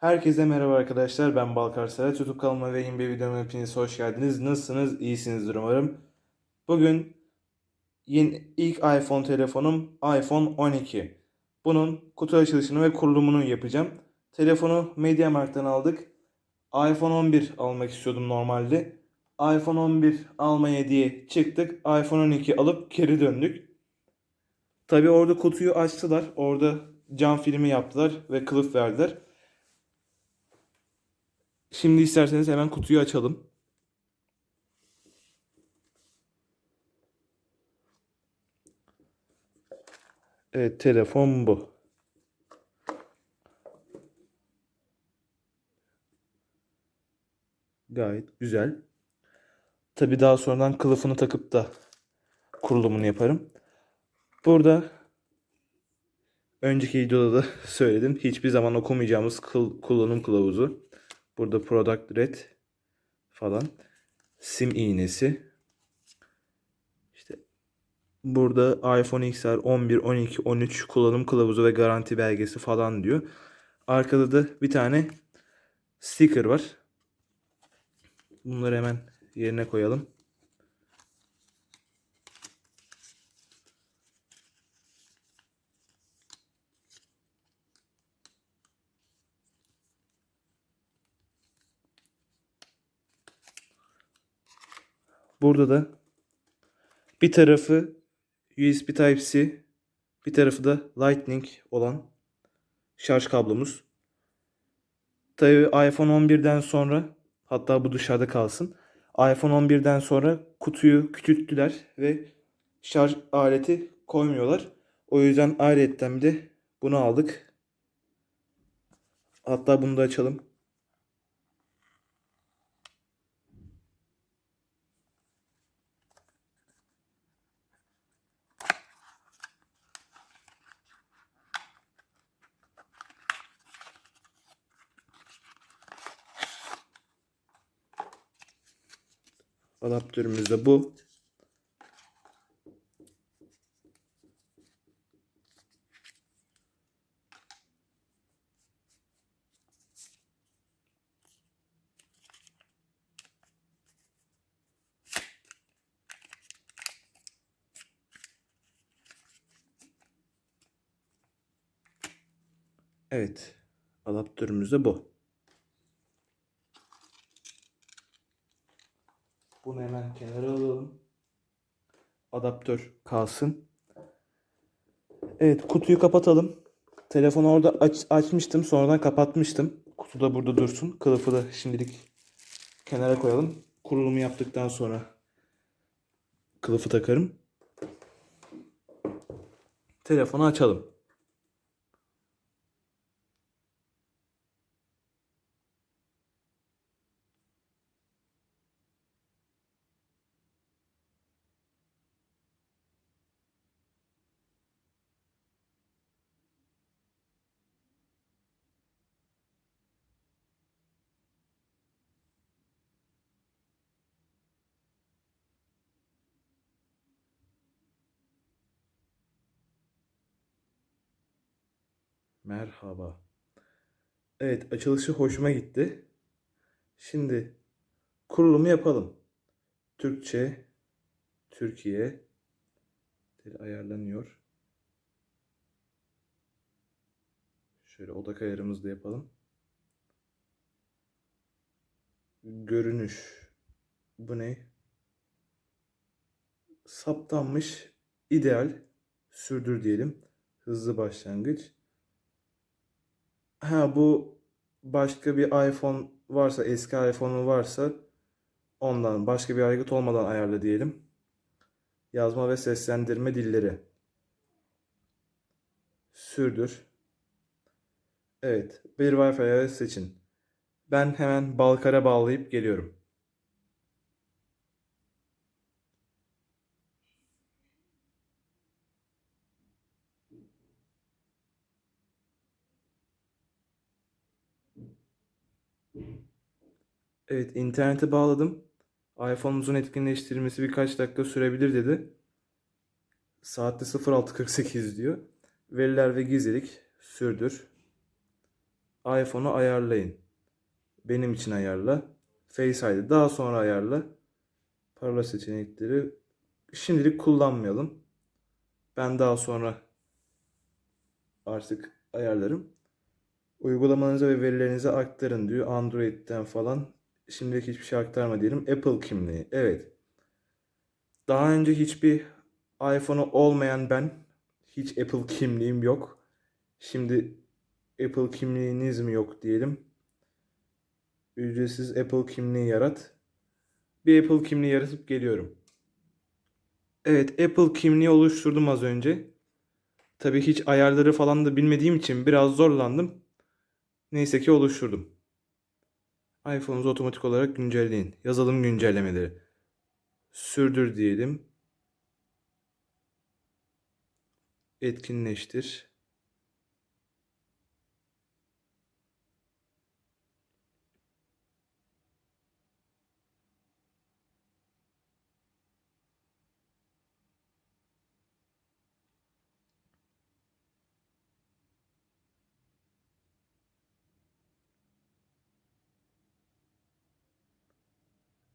Herkese merhaba arkadaşlar. Ben Balkar Serhat. YouTube kanalıma ve yeni bir videoma hepiniz hoş geldiniz. Nasılsınız? İyisinizdir umarım. Bugün yeni ilk iPhone telefonum iPhone 12. Bunun kutu açılışını ve kurulumunu yapacağım. Telefonu MediaMarkt'tan aldık. iPhone 11 almak istiyordum normalde. iPhone 11 almaya diye çıktık. iPhone 12 alıp geri döndük. Tabi orada kutuyu açtılar. Orada cam filmi yaptılar ve kılıf verdiler. Şimdi isterseniz hemen kutuyu açalım. Evet, telefon bu. Gayet güzel. Tabi daha sonradan kılıfını takıp da kurulumunu yaparım. Burada önceki videoda da söyledim. Hiçbir zaman okumayacağımız kıl- kullanım kılavuzu. Burada product red falan. Sim iğnesi. İşte burada iPhone XR 11, 12, 13 kullanım kılavuzu ve garanti belgesi falan diyor. Arkada da bir tane sticker var. Bunları hemen yerine koyalım. Burada da bir tarafı USB Type-C, bir tarafı da Lightning olan şarj kablomuz. Tabii iPhone 11'den sonra hatta bu dışarıda kalsın. iPhone 11'den sonra kutuyu küçülttüler ve şarj aleti koymuyorlar. O yüzden ayrıyetten bir de bunu aldık. Hatta bunu da açalım. Adaptörümüz de bu. Evet. Adaptörümüz de bu. Kenara alalım. Adaptör kalsın. Evet kutuyu kapatalım. Telefonu orada aç, açmıştım sonradan kapatmıştım. Kutu da burada dursun. Kılıfı da şimdilik kenara koyalım. Kurulumu yaptıktan sonra kılıfı takarım. Telefonu açalım. Merhaba. Evet, açılışı hoşuma gitti. Şimdi kurulumu yapalım. Türkçe, Türkiye dil ayarlanıyor. Şöyle odak ayarımızı da yapalım. Görünüş. Bu ne? Saptanmış. ideal. Sürdür diyelim. Hızlı başlangıç. Ha bu başka bir iPhone varsa, eski iPhone'un varsa ondan başka bir aygıt olmadan ayarla diyelim. Yazma ve seslendirme dilleri. Sürdür. Evet, bir Wi-Fi seçin. Ben hemen Balkar'a bağlayıp geliyorum. Evet, internete bağladım. iPhone'umuzun etkinleştirilmesi birkaç dakika sürebilir dedi. Saatte 06.48 diyor. Veriler ve gizlilik sürdür. iPhone'u ayarlayın. Benim için ayarla. Face ID daha sonra ayarla. Parola seçenekleri şimdilik kullanmayalım. Ben daha sonra artık ayarlarım. Uygulamanıza ve verilerinizi aktarın diyor. Android'den falan. Şimdilik hiçbir şey aktarma diyelim. Apple kimliği. Evet. Daha önce hiçbir iPhone'u olmayan ben hiç Apple kimliğim yok. Şimdi Apple kimliğiniz mi yok diyelim. Ücretsiz Apple kimliği yarat. Bir Apple kimliği yaratıp geliyorum. Evet, Apple kimliği oluşturdum az önce. Tabii hiç ayarları falan da bilmediğim için biraz zorlandım. Neyse ki oluşturdum. iPhone'unuzu otomatik olarak güncelleyin. Yazılım güncellemeleri. Sürdür diyelim. Etkinleştir.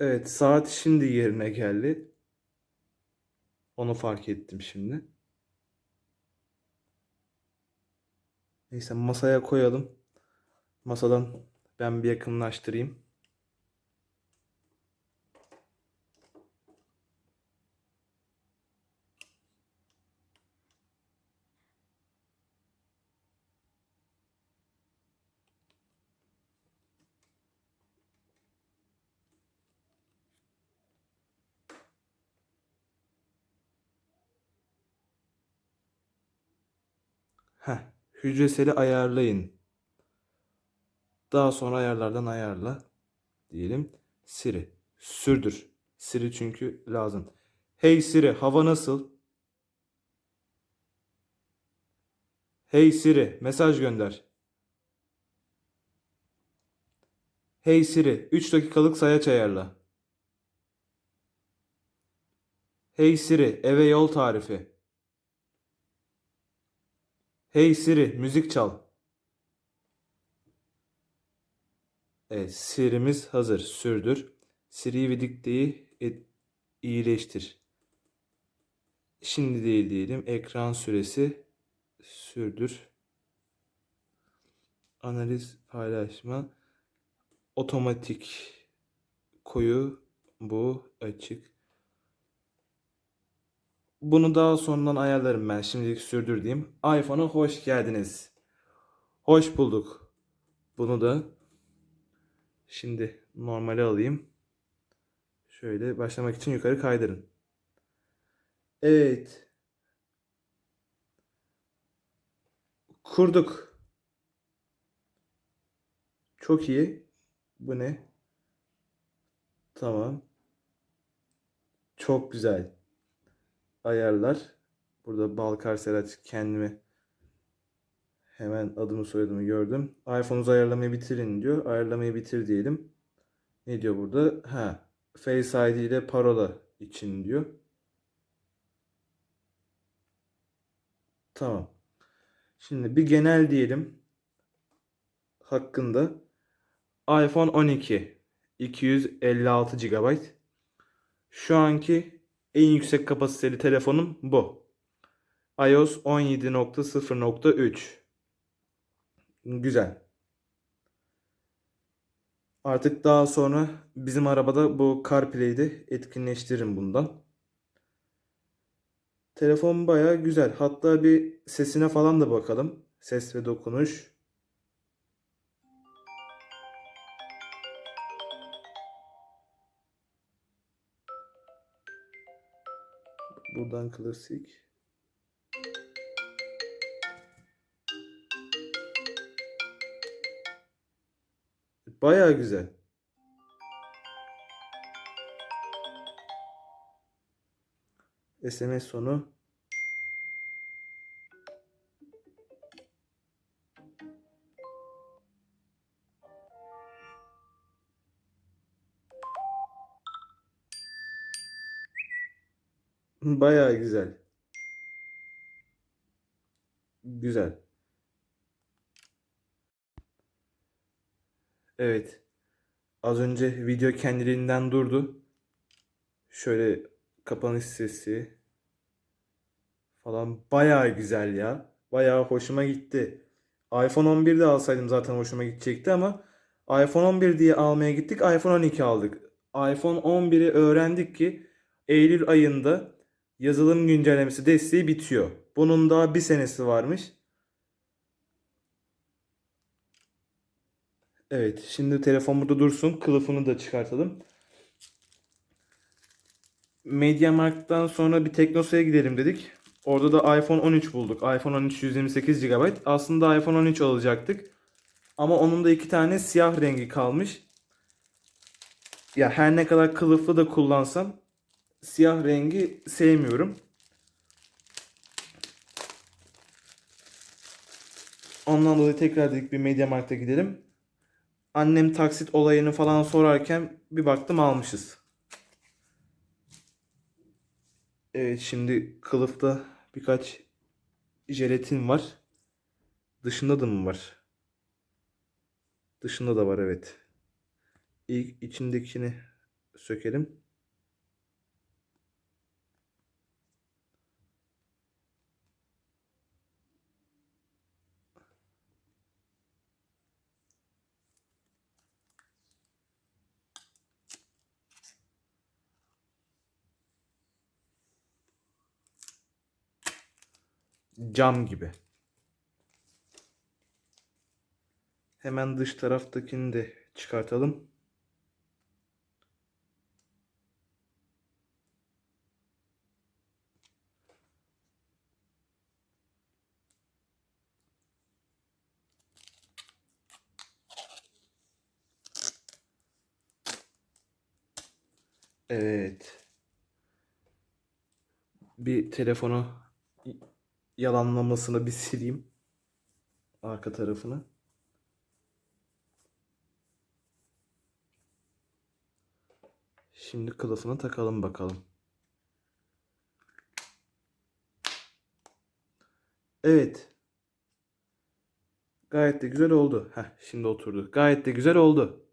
Evet, saat şimdi yerine geldi. Onu fark ettim şimdi. Neyse masaya koyalım. Masadan ben bir yakınlaştırayım. Heh, hücreseli ayarlayın. Daha sonra ayarlardan ayarla diyelim. Siri. Sürdür. Siri çünkü lazım. Hey Siri, hava nasıl? Hey Siri, mesaj gönder. Hey Siri, 3 dakikalık sayaç ayarla. Hey Siri, eve yol tarifi. Hey Siri, müzik çal. Evet, Siri'miz hazır. Sürdür. Siri ve dikteyi et- iyileştir. Şimdi değil diyelim. Ekran süresi sürdür. Analiz paylaşma. Otomatik koyu bu açık. Bunu daha sonradan ayarlarım ben. Şimdilik sürdür diyeyim. iPhone'a hoş geldiniz. Hoş bulduk. Bunu da şimdi normale alayım. Şöyle başlamak için yukarı kaydırın. Evet. Kurduk. Çok iyi. Bu ne? Tamam. Çok güzel. Ayarlar. Burada Balkar Serhat kendimi hemen adımı soyadımı gördüm. iPhone'unuzu ayarlamayı bitirin diyor. Ayarlamayı bitir diyelim. Ne diyor burada? Ha, Face ID ile parola için diyor. Tamam. Şimdi bir genel diyelim hakkında. iPhone 12 256 GB. Şu anki en yüksek kapasiteli telefonum bu. iOS 17.0.3. Güzel. Artık daha sonra bizim arabada bu CarPlay'i de etkinleştiririm bundan. Telefon bayağı güzel. Hatta bir sesine falan da bakalım. Ses ve dokunuş. Buradan klasik. Bayağı güzel. SMS sonu. Bayağı güzel. Güzel. Evet. Az önce video kendiliğinden durdu. Şöyle kapanış sesi falan bayağı güzel ya. Bayağı hoşuma gitti. iPhone 11 de alsaydım zaten hoşuma gidecekti ama iPhone 11 diye almaya gittik. iPhone 12 aldık. iPhone 11'i öğrendik ki Eylül ayında yazılım güncellemesi desteği bitiyor. Bunun daha bir senesi varmış. Evet, şimdi telefon burada dursun. Kılıfını da çıkartalım. MediaMarkt'tan sonra bir Teknosa'ya gidelim dedik. Orada da iPhone 13 bulduk. iPhone 13 128 GB. Aslında iPhone 13 alacaktık. Ama onun da iki tane siyah rengi kalmış. Ya her ne kadar kılıflı da kullansam siyah rengi sevmiyorum. Ondan dolayı tekrar dedik bir MediaMarkt'a gidelim. Annem taksit olayını falan sorarken bir baktım almışız. Evet şimdi kılıfta birkaç jelatin var. Dışında da mı var? Dışında da var evet. İlk içindekini sökelim. Cam gibi. Hemen dış taraftakini de çıkartalım. Evet. Bir telefonu yalanlamasını bir sileyim. Arka tarafını. Şimdi kılıfını takalım bakalım. Evet. Gayet de güzel oldu. Heh, şimdi oturdu. Gayet de güzel oldu.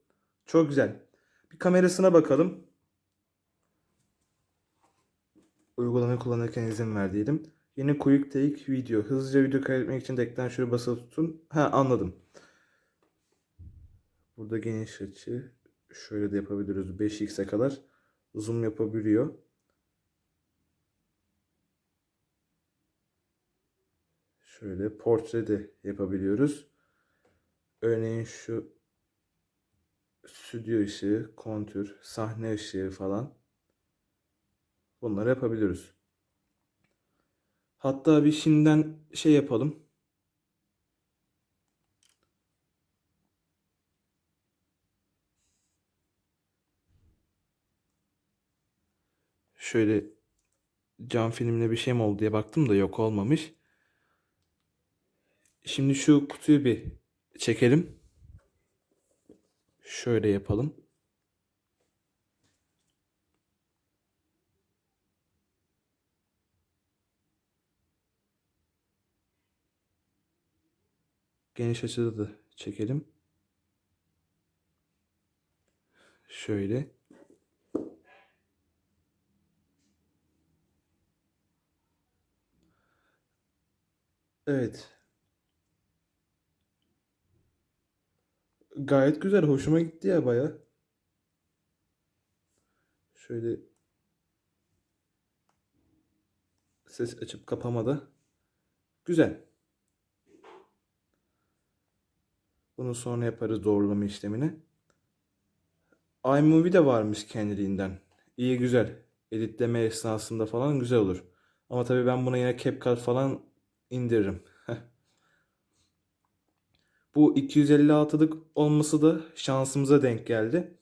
Çok güzel. Bir kamerasına bakalım. Uygulamayı kullanırken izin ver diyelim. Yeni quick take video. Hızlıca video kaydetmek için de ekran şöyle basılı tutun. Ha anladım. Burada geniş açı. Şöyle de yapabiliriz. 5x'e kadar zoom yapabiliyor. Şöyle portre de yapabiliyoruz. Örneğin şu stüdyo ışığı, kontür, sahne ışığı falan. Bunları yapabiliyoruz. Hatta bir şimdiden şey yapalım. Şöyle cam filmle bir şey mi oldu diye baktım da yok olmamış. Şimdi şu kutuyu bir çekelim. Şöyle yapalım. Geniş açıda da çekelim. Şöyle. Evet. Gayet güzel. Hoşuma gitti ya baya. Şöyle ses açıp kapamada. Güzel. Bunu sonra yaparız doğrulama işlemini. iMovie de varmış kendiliğinden. İyi güzel. Editleme esnasında falan güzel olur. Ama tabii ben buna yine CapCut falan indiririm. Bu 256'lık olması da şansımıza denk geldi.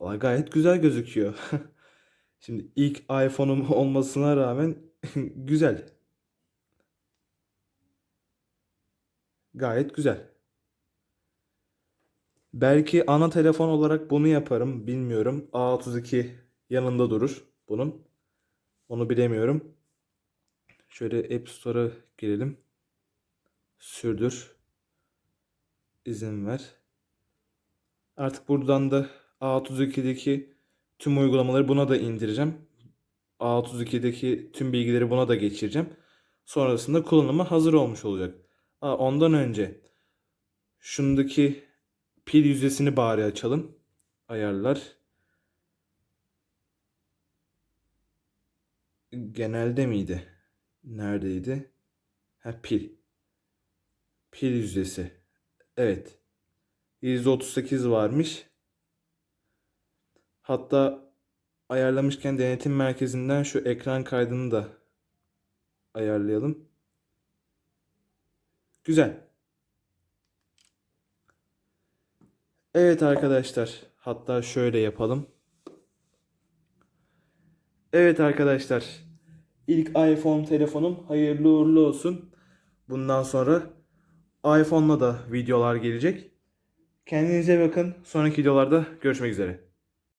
Valla gayet güzel gözüküyor. Şimdi ilk iPhone'um olmasına rağmen güzel. Gayet güzel. Belki ana telefon olarak bunu yaparım. Bilmiyorum. A32 yanında durur bunun. Onu bilemiyorum. Şöyle App Store'a girelim. Sürdür. İzin ver. Artık buradan da A32'deki tüm uygulamaları buna da indireceğim. A32'deki tüm bilgileri buna da geçireceğim. Sonrasında kullanıma hazır olmuş olacak. Aa, ondan önce şundaki pil yüzdesini bari açalım. Ayarlar. Genelde miydi? Neredeydi? Ha pil. Pil yüzdesi. Evet. %38 varmış. Hatta ayarlamışken denetim merkezinden şu ekran kaydını da ayarlayalım. Güzel. Evet arkadaşlar. Hatta şöyle yapalım. Evet arkadaşlar. İlk iPhone telefonum hayırlı uğurlu olsun. Bundan sonra iPhone'la da videolar gelecek. Kendinize bakın. Sonraki videolarda görüşmek üzere.